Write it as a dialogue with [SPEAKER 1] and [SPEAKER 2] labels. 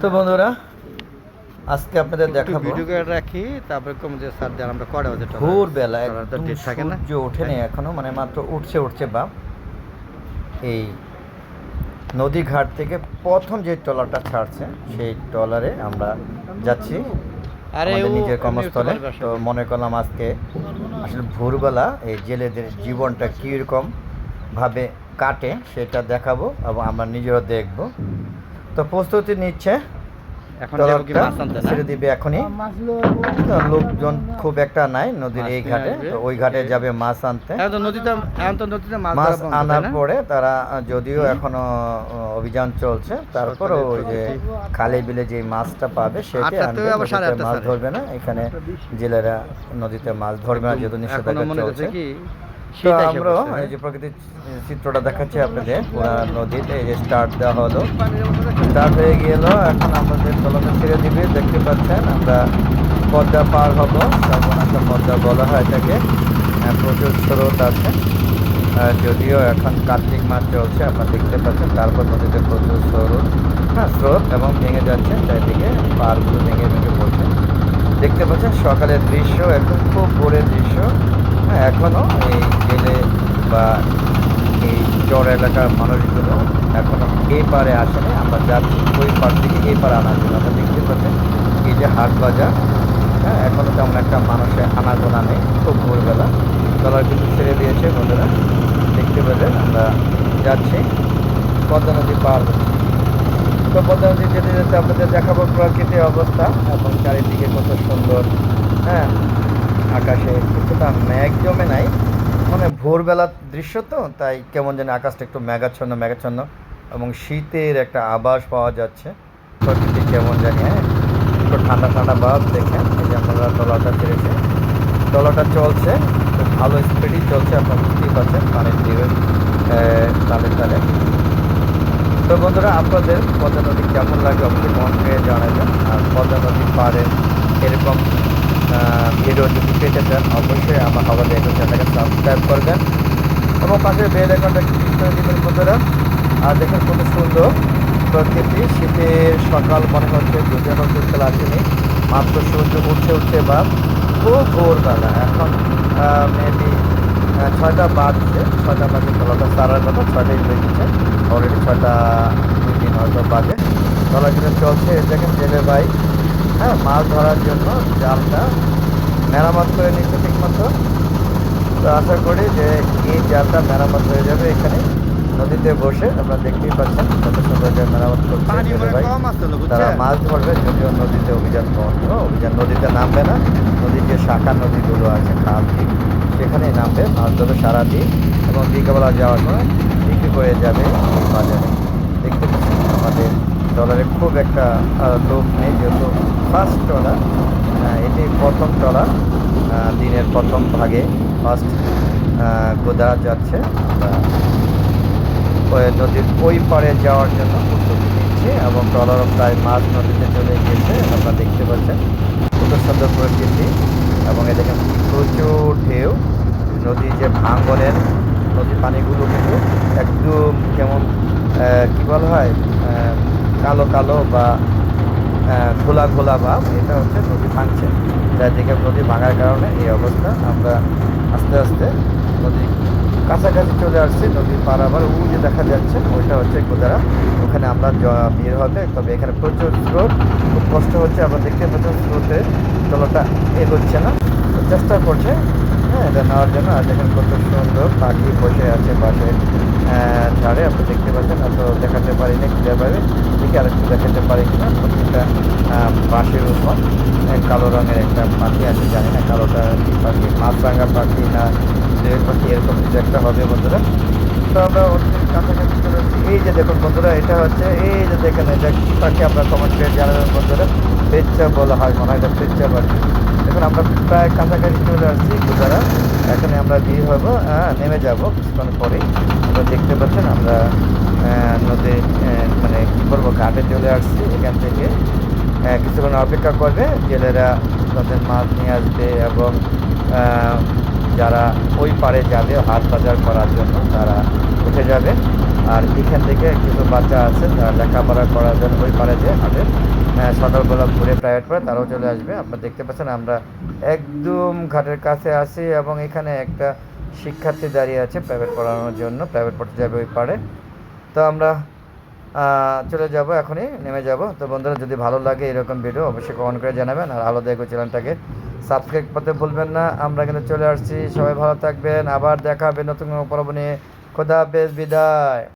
[SPEAKER 1] তো বন্ধুরা আজকে আপনাদের দেখাবো।
[SPEAKER 2] ভিডিও করে রাখি তারপরে কম যে স্যার দেন আমরা কটা বাজে
[SPEAKER 1] একদম
[SPEAKER 2] ডেট থাকে না।
[SPEAKER 1] সূর্য ওঠেনি এখনও মানে মাত্র উঠছে উঠছে বা। এই নদী ঘাট থেকে প্রথম যে ট্রলারটা ছাড়ছে সেই ট্রলারে আমরা যাচ্ছি
[SPEAKER 2] আরে ও-
[SPEAKER 1] নিজের কর্মস্থলে। তো মনে করলাম আজকে আসলে ভোরবেলা এই জেলেদের জীবনটা কীরকম ভাবে কাটে সেটা দেখাবো এবং আমরা নিজেরাও দেখব। তো প্রস্তুতি নিচ্ছে
[SPEAKER 2] এখন যাব কি
[SPEAKER 1] ট্রলারটা
[SPEAKER 2] মাছ আনতে না?
[SPEAKER 1] ছেড়ে দিবে এখনই। তো লোকজন খুব একটা নাই নদীর এই ঘাটে। তো ওই ঘাটে যাবে মাছ আনতে।
[SPEAKER 2] মাছ
[SPEAKER 1] আনার পরে তারা যদিও এখনও অভিযান চলছে তারপরও ওই যে খালে বিলে যে মাছটা পাবে সেটা মাছ ধরবে না। এখানে জেলেরা নদীতে মাছ ধরবে না যেহেতু নিষেধাজ্ঞা
[SPEAKER 2] মনে হচ্ছে
[SPEAKER 1] চলছে। তো আমরা এই যে প্রকৃতির চিত্রটা দেখাচ্ছি আপনাদের। পুরা নদীতে এই যে স্টার্ট দেওয়া হলো। স্টার্ট হয়ে গেল এখন আমাদের চলাচল ছেড়ে দিবে দেখতে পাচ্ছেন আমরা পদ্মা পার হব। সর্বনাশা পদ্মা বলা হয় এটাকে। প্রচুর স্রোত আছে। যদিও এখন কার্তিক মাস চলছে আপনারা দেখতে পাচ্ছেন তারপর নদীতে প্রচুর স্রোত। হ্যাঁ স্রোত এবং ভেঙে যাচ্ছে চারিদিকে পারগুলো ভেঙে ভেঙে পড়ছে। দেখতে পাচ্ছেন সকালের দৃশ্য একদম খুব ভোরের দৃশ্য। হ্যাঁ এখনও এই বা এই চর এলাকার মানুষগুলো এখনও এই পারে আসেনি আমরা যাচ্ছি ওই পার থেকে এই পারে আনার জন্য। আমরা দেখতে পাচ্ছেন এই যে হাট বাজার। হ্যাঁ এখনও তেমন একটা মানুষের আনাগোনা নেই। খুব ভোরবেলা। ট্রলার কিন্তু ছেড়ে দিয়েছে বন্ধুরা। দেখতে পেলেন, আমরা যাচ্ছি। পদ্মা নদী পার হচ্ছি। তো পদ্মা নদী যেতে যেতে আপনাদের দেখাবো প্রকৃতির অবস্থা এবং চারিদিকে কত সুন্দর হ্যাঁ আকাশে কিছুটা মেঘ জমে নাই। মানে ভোরবেলার দৃশ্য তো, তাই কেমন যেন আকাশটা একটু মেঘাচ্ছন্ন মেঘাচ্ছন্ন এবং শীতের একটা আভাস পাওয়া যাচ্ছে। প্রকৃতি কেমন জানি হ্যাঁ? একটু ঠান্ডা ঠান্ডা ভাব দেখেন, এই যে আপনারা টলাটা ছেড়েছে। টলাটা চলছে, খুব ভালো স্পিডই চলছে, আপনারা বুঝতেই পারছেন পানির ঢেউয়ের তালে তালে। তো বন্ধুরা, আপনাদের পদ্মা নদী কেমন লাগে অবশ্যই মন পেয়ে জানাবেন, আর পদ্মা নদীর পাড়ে এরকম ভিডিও যদি পেতে চান অবশ্যই আমার আমাদের এখন চ্যানেলটাকে সাবস্ক্রাইব করবেন এবং পাশে বেল আইকনটা ক্লিক করে দেবেন বন্ধুরা। আর দেখেন কত সুন্দর প্রকৃতি, শীতের সকাল মনে হচ্ছে, যদিও এখন শীতকাল আসেনি, মাত্র সূর্য উঠছে উঠছে বা খুব ভোরবেলা। এখন মেবি ছয়টা বাজছে, ছয়টা বাজে খেলাটা সারার কথা ছয়টাই বেজেছে অলরেডি ছয়টা দুই দিন হয়তো বাজে। কিন্তু চলছে দেখেন জেলে ভাই হ্যাঁ মাছ ধরার জন্য জালটা মেরামত করে নিচ্ছে ঠিকমতো। তো আশা করি যে এই জালটা মেরামত হয়ে যাবে এখানে নদীতে বসে। আপনারা দেখতেই পাচ্ছেন কত সুন্দর যে মেরামত করছে ভাই। তারা মাছ ধরবে যদিও নদীতে অভিযান বন্ধ। অভিযান নদীতে নামবে না। নদীর যে শাখা নদীগুলো আছে খাল দিক সেখানেই নামবে। মাছ ধরবে সারাদিন এবং বিকেবেলা যাওয়ার সময় বিক্রি করে যাবে বাজারে। দেখতে পাচ্ছেন আমাদের ডলারে খুব একটা লোক নেই যেহেতু ফার্স্ট ট্রলার এটি প্রথম ট্রলার দিনের প্রথম ভাগে ফার্স্ট গোদা যাচ্ছে। নদীর ওই পাড়ে যাওয়ার জন্য প্রস্তুতি নিচ্ছে এবং ট্রলারও প্রায় মাছ নদীতে চলে গিয়েছে, আপনারা দেখতে পাচ্ছেন। কত সুন্দর প্রকৃতি এবং এ দেখেন প্রচুর ঢেউ। নদীর যে ভাঙনের নদীর পানিগুলো কিন্তু একদম কেমন কী বলা হয় কালো কালো বা ঘোলা ঘোলা ভাব, এটা হচ্ছে নদী ভাঙছে। যার দিকে নদী ভাঙার কারণে এই অবস্থা। আমরা আস্তে আস্তে নদী কাছাকাছি চলে আসছি নদীর পার আবার যে দেখা যাচ্ছে, ওইটা হচ্ছে গোদারা ওখানে আমরা ভিড় হবে। তবে এখানে প্রচুর স্রোত। খুব কষ্ট হচ্ছে। আবার দেখতে পাচ্ছেন স্রোতে জলটা এগোচ্ছে না। চেষ্টা করছে হ্যাঁ এটা নেওয়ার জন্য আর দেখেন কত সুন্দর পাখি বসে আছে পাশে। ঝাড়ে আপনি দেখতে পাচ্ছেন এত দেখাতে পারি না ক্লিয়ারভাবে দেখি আর একটু দেখাতে পারি কিনা, প্রত্যেকটা বাঁশের উপর। কালো রঙের একটা পাখি আছে, জানি না কালোটা কি পাখি, মাছরাঙা পাখি না যে পাখি, এরকম কিছু একটা হবে বন্ধুরা। তো আমরা কাছাকাছি চলে এই যে দেখুন বন্ধুরা, এটা হচ্ছে, এই যে দেখেন, এটা কি পাখি আমরা কমেন্ট করে জানাবেন বন্ধুরা। পেচ্চা বলা হয়, মনে হয় এটা পেচ্চা পাখি দেখুন আমরা প্রায় কাছাকাছি চলে আসছি আমরা ভিড় হব হ্যাঁ নেমে যাব কিছুক্ষণ পরেই। আমরা দেখতে পাচ্ছেন আমরা নদী মানে কী করব ঘাটে চলে আসছি এখান থেকে। কিছুক্ষণ অপেক্ষা করবে জেলেরা তাদের মাছ নিয়ে আসবে এবং যারা ওই পারে যাবে হাট বাজার করার জন্য তারা উঠে যাবে। আর এখান থেকে কিছু বাচ্চা আছে তারা লেখাপড়া করার জন্য ওই পারে যে আহ, সকালবেলা ঘুরে প্রাইভেট পড়ে তারাও চলে আসবে। আপনারা দেখতে পাচ্ছেন আমরা একদম ঘাটের কাছে আছি এবং এখানে একটা শিক্ষার্থী দাঁড়িয়ে আছে প্রাইভেট পড়ানোর জন্য। প্রাইভেট পড়তে যাবে ওই পারে। তো আমরা চলে যাব এখনই, নেমে যাব। তো বন্ধুরা, যদি ভালো লাগে এরকম ভিডিও অবশ্যই কমেন্ট করে জানাবেন। আর আলো দেখো চ্যানেলটাকে সাবস্ক্রাইব করতে ভুলবেন না। আমরা কিন্তু চলে আসছি। সবাই ভালো থাকবেন। আবার দেখা হবে নতুন পর্ব নিয়ে। খোদা হাফেজ, বিদায়।